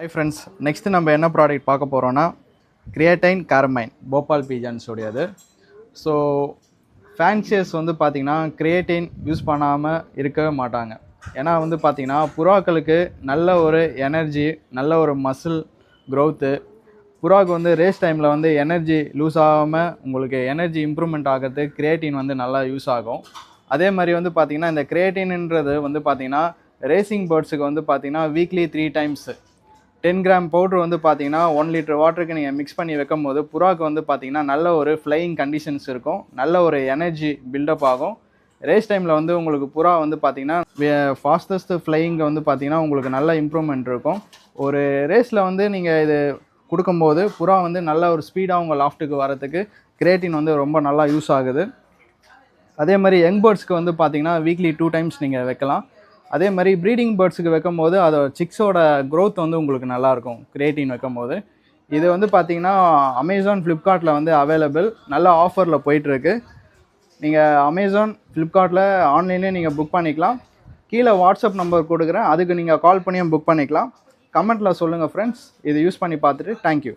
Hi friends next நம்ம என்ன product பார்க்க போகிறோன்னா கிரியேட்டைன் கார்மைன் போபால் பீஜான்ஸோடையது ஸோ ஃபேன்சியர்ஸ் வந்து பார்த்திங்கன்னா கிரியேட்டைன் யூஸ் பண்ணாமல் இருக்கவே மாட்டாங்க. ஏன்னா வந்து பார்த்திங்கன்னா புறாக்களுக்கு நல்ல ஒரு எனர்ஜி நல்ல ஒரு மசில் க்ரோத்து புறாவுக்கு வந்து ரேஸ் டைமில் வந்து எனர்ஜி லூஸ் ஆகாமல் உங்களுக்கு எனர்ஜி இம்ப்ரூவ்மெண்ட் ஆகிறதுக்கு கிரியேட்டின் வந்து நல்லா யூஸ் ஆகும். அதே மாதிரி வந்து பார்த்திங்கன்னா இந்த கிரியேட்டின்ன்றது வந்து பார்த்திங்கன்னா ரேசிங் பேர்ட்ஸுக்கு வந்து பார்த்திங்கன்னா weekly three times ten gram powder வந்து பார்த்தீங்கன்னா ஒன் லிட்டர் வாட்டருக்கு நீங்கள் மிக்ஸ் பண்ணி வைக்கும் போது புறாக்கு வந்து பார்த்தீங்கன்னா நல்ல ஒரு ஃப்ளையிங் கண்டிஷன்ஸ் இருக்கும். நல்ல ஒரு எனர்ஜி பில்டப் ஆகும். ரேஸ் டைமில் வந்து உங்களுக்கு புறா வந்து பார்த்தீங்கன்னா ஃபாஸ்டஸ்ட் ஃப்ளையிங்கை வந்து பார்த்தீங்கன்னா உங்களுக்கு நல்ல இம்ப்ரூவ்மெண்ட் இருக்கும். ஒரு ரேஸில் வந்து நீங்கள் இது கொடுக்கும்போது புறா வந்து நல்ல ஒரு ஸ்பீடாக உங்கள் லாஃப்ட்டுக்கு வரத்துக்கு கிரேட்டின் வந்து ரொம்ப நல்லா யூஸ் ஆகுது. அதே மாதிரி யங் பேர்ட்ஸ்க்கு வந்து பார்த்தீங்கன்னா வீக்லி டூ டைம்ஸ் நீங்கள் வைக்கலாம். அதே மாதிரி ப்ரீடிங் பேர்ட்ஸுக்கு வைக்கும் போது அதோட சிக்ஸோட க்ரோத் வந்து உங்களுக்கு நல்லாயிருக்கும் கிரியேட்டின் வைக்கும் போது இது வந்து பார்த்தீங்கன்னா அமேசான் ஃப்ளிப்கார்ட்டில் வந்து அவைலபிள் நல்ல ஆஃபரில் போயிட்டுருக்கு. நீங்கள் அமேசான் ஃப்ளிப்கார்ட்டில் ஆன்லைன்லேயே நீங்கள் புக் பண்ணிக்கலாம். கீழே வாட்ஸ்அப் நம்பர் கொடுக்குறேன். அதுக்கு நீங்கள் கால் பண்ணியும் புக் பண்ணிக்கலாம். கமெண்ட்டில் சொல்லுங்கள் ஃப்ரெண்ட்ஸ் இது யூஸ் பண்ணி பார்த்துட்டு தேங்க்யூ